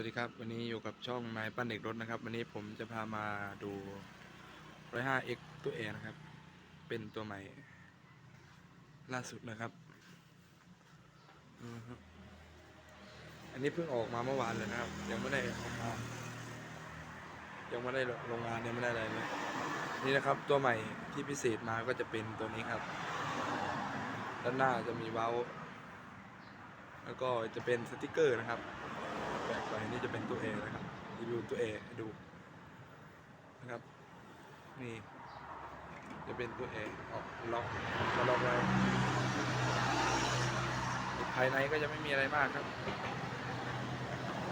วัสดีครับวันนี้อยู่กับช่องนายปั้นเด็กรถนะครับ วันนี้ผมจะพามาดู 105x ตัวเอนะครับ เป็นตัวใหม่ ล่าสุดนะครับ อันนี้เพิ่งออกมาเมื่อวานเลยนะครับ ยังไม่ได้ออกมายังไม่ได้ลงงานยังไม่ได้อะไรเลยนี่นะครับ ตัวใหม่ที่พิเศษมาก็จะเป็นตัวนี้ครับ ด้านหน้าจะมีเว้า แล้วก็จะเป็นสติกเกอร์นะครับ ปลกไปนี่จะเป็นตัว A นะครับรีวิวตัว A ให้ดูนะครับนี่จะเป็นตัว A ออกล็อกก็ล็อกแล้วภายในก็จะไม่มีอะไรมากครับ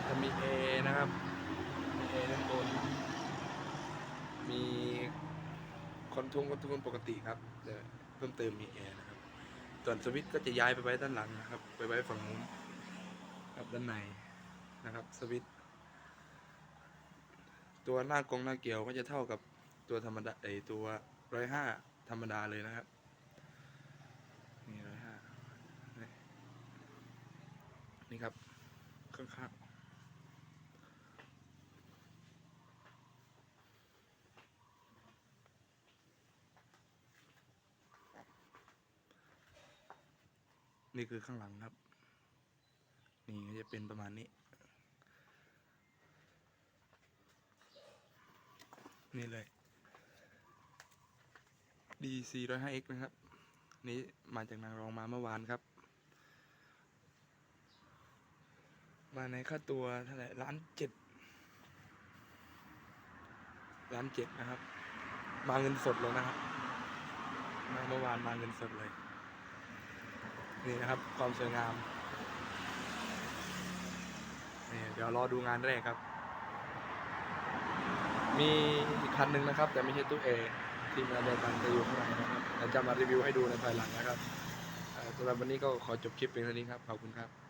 จะมี A นะครับมี A ด้านบนมีคอนทรลคอนทรลปกติครับเพิ่มเติมมี A นะครับส่วนสวิตช์ก็จะย้ายไปไว้ด้านหลังนะครับ ไปไว้ฝั่งนู้นครับด้านใน นะครับสวิตตัวหน้ากรงหน้าเกี่ยวก็จะเท่ากับตัวธรรมดาไอตัวร้อยห้าธรรมดาเลยนะครับนี่ร้อยห้านี่ครับข้างๆนี่คือข้างหลังครับ นี่ก็จะเป็นประมาณนี้ นี่เลย DC 105X นะครับ นี้มาจากนางรองมาเมื่อวานครับ มาในค่าตัวเท่าไหร่ล้านเจ็ดล้านเจ็ดนะครับ มาเงินสดเลยนะครับมาเมื่อวานมาเงินสดเลย นี่นะครับ ความสวยงามนี่เดี๋ยวรอดูงานแรกครับ มี พันหนึ่งนะครับ แต่ไม่ใช่ตู้เอทีมงานเดียวกันจะอยู่ข้างในนะครับเดี๋ยวจะมารีวิวให้ดูในภายหลังนะครับสำหรับวันนี้ก็ขอจบคลิปเพียงเท่านี้ครับขอบคุณครับ